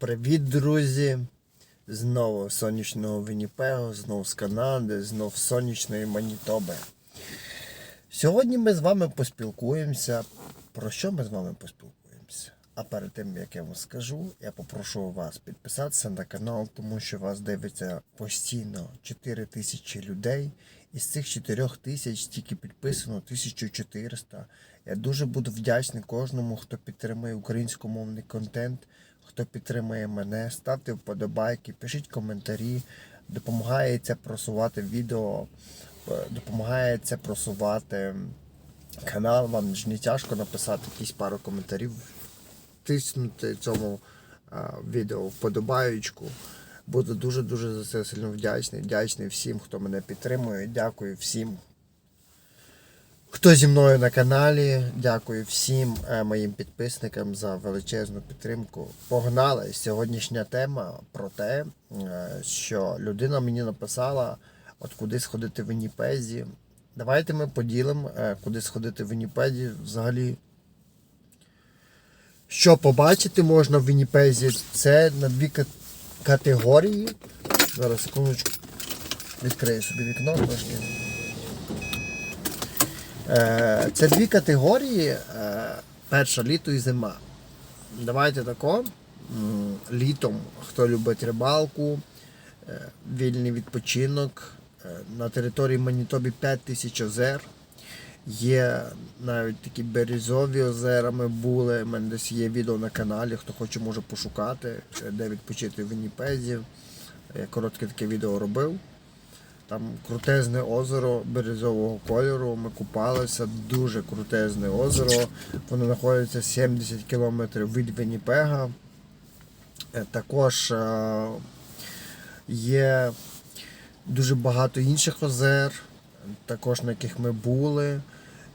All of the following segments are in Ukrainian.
привіт, друзі! Знову сонячного Вінніпегу, знову з Канади, знов з сонячної Манітоби. Сьогодні ми з вами поспілкуємося. Про що ми з вами поспілкуємося? А перед тим, як я вам скажу, я попрошу вас підписатися на канал, тому що вас дивиться постійно 4 тисячі людей. Із цих 4 тисяч тільки підписано 1400. Я дуже буду вдячний кожному, хто підтримує українськомовний контент, хто підтримує мене. Ставте вподобайки, пишіть коментарі, допомагає це просувати відео, е, допомагає це просувати канал. Вам ж не тяжко написати якісь пару коментарів, тиснути цьому відео вподобаючку. Буду дуже-дуже за це сильно вдячний. Вдячний всім, хто мене підтримує. Дякую всім, хто зі мною на каналі. Дякую всім е, моїм підписникам за величезну підтримку. Погнали! Сьогоднішня тема про те, е, що людина мені написала, от куди сходити в Вінніпезі. Давайте ми поділимо, е, куди сходити в Вінніпеді взагалі. Що побачити можна в Вінніпезі, це на дві категорії. Зараз секундочку. Відкрию собі вікно трошки. Е, Це дві категорії. е, Перша літо і зима. Давайте тако. Літом, хто любить рибалку, е, вільний відпочинок. На території Манітобі 5 тисяч озер. Є навіть такі березові озера ми були. У мене десь є відео на каналі, хто хоче може пошукати, де відпочити в Вінніпезі. Я коротке таке відео робив. Там крутезне озеро березового кольору. Ми купалися, дуже крутезне озеро. Воно знаходиться 70 кілометрів від Вінніпега. Е, Також е, є дуже багато інших озер, також на яких ми були.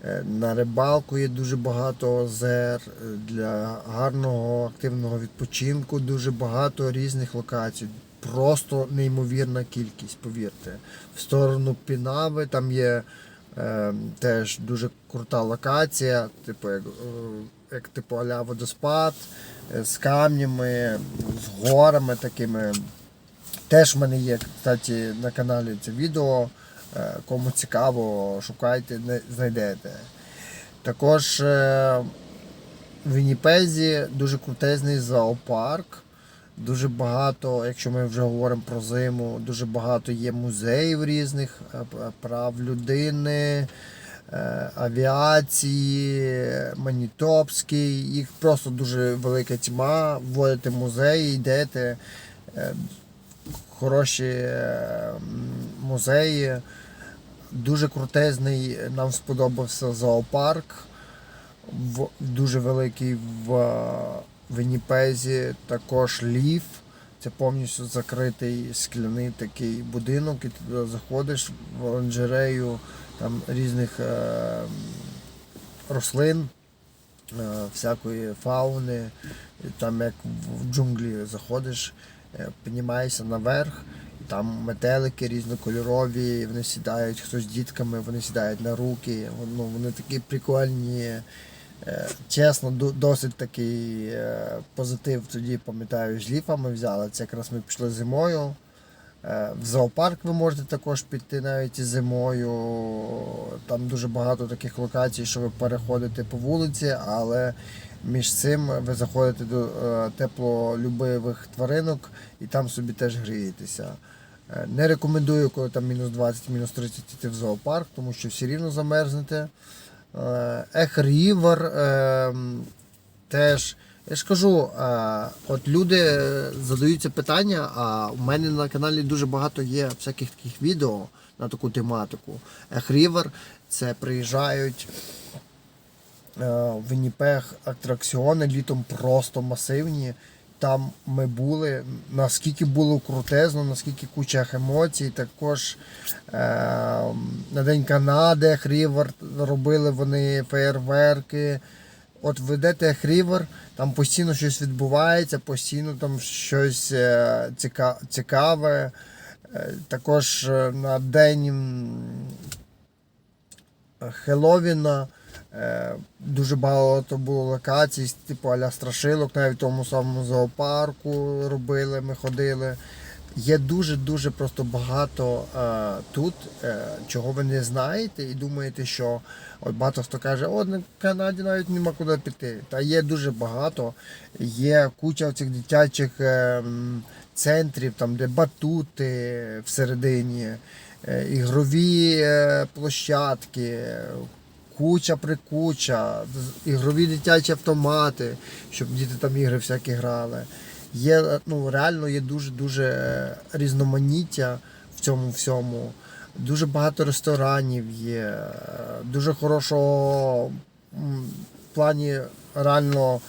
Е, На рибалку є дуже багато озер. Для гарного активного відпочинку дуже багато різних локацій. Просто неймовірна кількість, повірте. В сторону Пінави там є е, теж дуже крута локація, типу як, е, як типу аля водоспад е, з камнями, з горами такими. Теж в мене є, кстати, на каналі це відео. Е, Кому цікаво, шукайте, знайдете. Також в Вінніпезі дуже крутезний зоопарк. Дуже багато, якщо ми вже говоримо про зиму, дуже багато є музеїв різних е, прав людини, е, авіації, Манітопський. Їх просто дуже велика тьма. Вводите музеї, йдете. е, Хороші е, музеї. Дуже крутезний, нам сподобався зоопарк. Дуже великий в е, Вінніпезі, також лів. Це повністю закритий скляний такий будинок, і ти туди заходиш в оранжерею там різних е, рослин, е, всякої фауни. І там як в джунглі заходиш, е, піднімаєшся наверх, і там метелики різнокольорові, вони сідають, хтось з дітками, вони сідають на руки. Ну, вони такі прикольні. Е, Чесно, досить такий е, позитив тоді, пам'ятаю, з ліфами взяли. Це якраз ми пішли зимою. Е, В зоопарк ви можете також піти навіть зимою. Там дуже багато таких локацій, що ви переходите по вулиці, але між цим ви заходите до теплолюбивих тваринок і там собі теж грієтеся. Не рекомендую, коли там мінус 20, мінус 30 йти в зоопарк, тому що все рівно замерзнете. Ех Рівер теж. Я ж кажу, е, от люди е, задаються питання, а у мене на каналі дуже багато є всяких таких відео на таку тематику. Ех Рівер це приїжджають е, в Вінніпег атракціони літом просто масивні. Там ми були, наскільки було крутезно, наскільки куча емоцій. Також е, на День Канади Хрівер робили вони феєрверки. От ведете Хрівер, там постійно щось відбувається, постійно там щось е, ціка- цікаве. Е, Також е, на день Хеловіна Дуже багато було локацій, типу аля страшилок, навіть в тому самому зоопарку робили, ми ходили. Є дуже-дуже просто багато е, тут, е, чого ви не знаєте, і думаєте, що от багато хто каже, о, на Канаді навіть нема куди піти. Та є дуже багато. Є куча цих дитячих е, центрів, там, де батути всередині, е, ігрові е, площадки, куча прикуча, ігрові дитячі автомати, щоб діти там ігри всякі грали. Є, ну, реально є дуже-дуже е, різноманіття в цьому всьому. Дуже багато ресторанів є, е, дуже хорошого в плані реально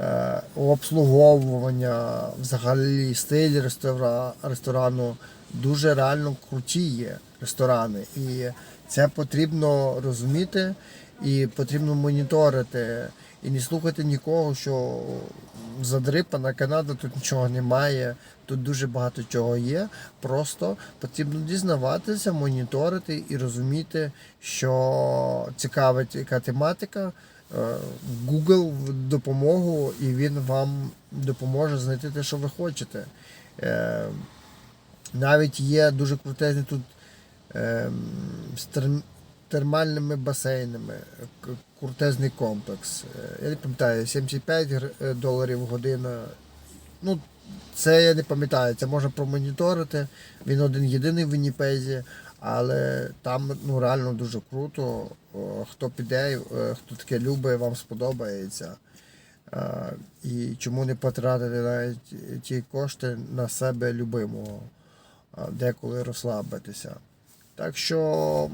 е, обслуговування, взагалі стиль рестора, ресторану дуже реально круті є ресторани. І це потрібно розуміти і потрібно моніторити. І не слухати нікого, що задрипана Канада, тут нічого немає, тут дуже багато чого є. Просто потрібно дізнаватися, моніторити і розуміти, що цікавить яка тематика. Е, Google в допомогу, і він вам допоможе знайти те, що ви хочете. Е, Навіть є дуже крутезні тут з термальними басейнами, к- крутезний комплекс. Е, Я не пам'ятаю, 75 е, доларів в годину. Ну, це я не пам'ятаю, це можна промоніторити. Він один єдиний в Вінніпезі, але там ну, реально дуже круто. Хто піде, е, хто таке любить, вам сподобається. І чому не потратити навіть ті кошти на себе любимого, деколи розслабитися. Так що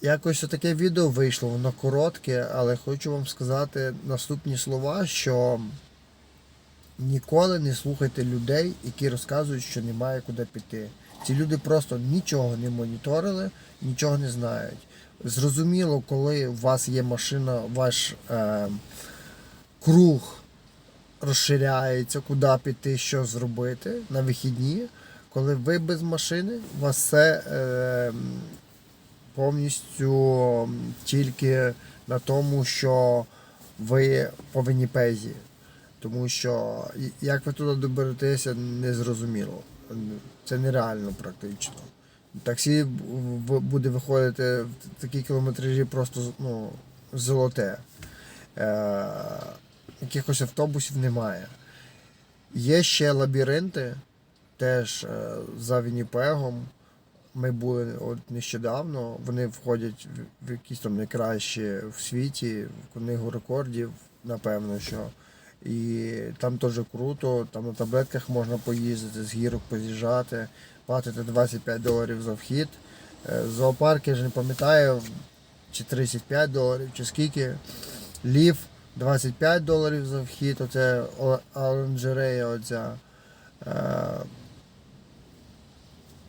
якось таке відео вийшло, воно коротке, але хочу вам сказати наступні слова, що ніколи не слухайте людей, які розказують, що немає куди піти. Ці люди просто нічого не моніторили, нічого не знають. Зрозуміло, коли у вас є машина, ваш е, круг розширяється, куди піти, що зробити на вихідні. Коли ви без машини, у вас все е, повністю тільки на тому, що ви по Вінніпезі. Тому що як ви туди доберетеся, незрозуміло. Це нереально практично. Таксі буде виходити в такі кілометражі просто ну, золоте. Е, якихось автобусів немає. Є ще лабіринти, теж е, за Вінніпегом. Ми були от нещодавно. Вони входять в- якісь там найкращі в світі, в книгу рекордів, напевно, що. І там теж круто, там на таблетках можна поїздити, з гірок поз'їжджати, платити 25 доларів за вхід. Е, Зоопарк, я ж не пам'ятаю, чи 35 доларів, чи скільки. Лів 25 доларів за вхід, оце оранжерея оця.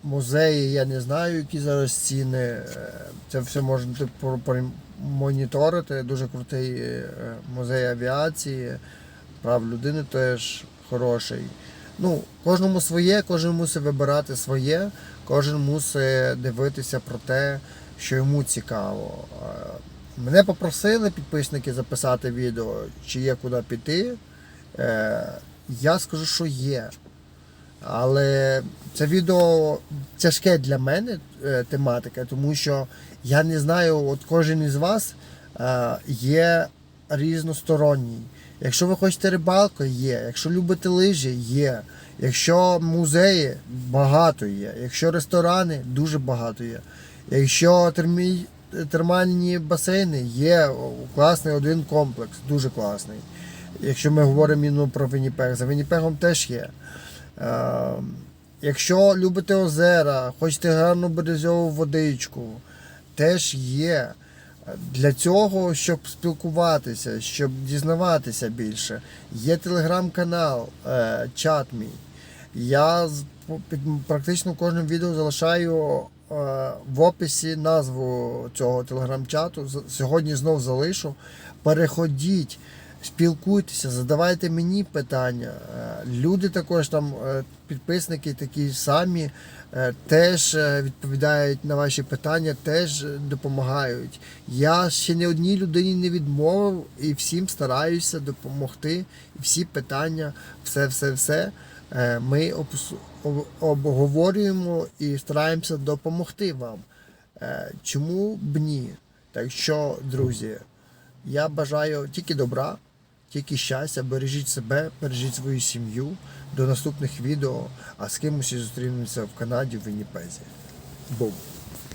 Музеї, я не знаю, які зараз ціни. Е, Це все можна моніторити. Дуже крутий е, музей авіації, прав людини теж хороший. Ну, кожному своє, кожен мусить вибирати своє, кожен мусить дивитися про те, що йому цікаво. Е, Мене попросили підписники записати відео, чи є куди піти. Я скажу, що є. Але це відео тяжке для мене е, тематика, тому що я не знаю, от кожен із вас е, є різносторонній. Якщо ви хочете рибалку, є. Якщо любите лижі, є. Якщо музеї, багато є. Якщо ресторани, дуже багато є. Якщо термі... термальні басейни, є класний один комплекс, дуже класний. Якщо ми говоримо іменно про Вінніпег, за Вінніпегом теж є. Е, Якщо любите озера, хочете гарну березову водичку, теж є. Для цього, щоб спілкуватися, щоб дізнаватися більше, є телеграм-канал, е, чат мій. Я під практично кожним відео залишаю е, в описі назву цього телеграм-чату. Сьогодні знов залишу. Переходіть, спілкуйтеся, задавайте мені питання. Е, Люди також там, е, підписники такі самі, е, теж відповідають на ваші питання, теж допомагають. Я ще ні одній людині не відмовив і всім стараюся допомогти. Всі питання, все, все, все е, ми обговорюємо і стараємося допомогти вам. Чому б ні? Так що, друзі, я бажаю тільки добра, тільки щастя, бережіть себе, бережіть свою сім'ю. До наступних відео, а з кимось зустрінемося в Канаді, в Вінніпезі. Бум!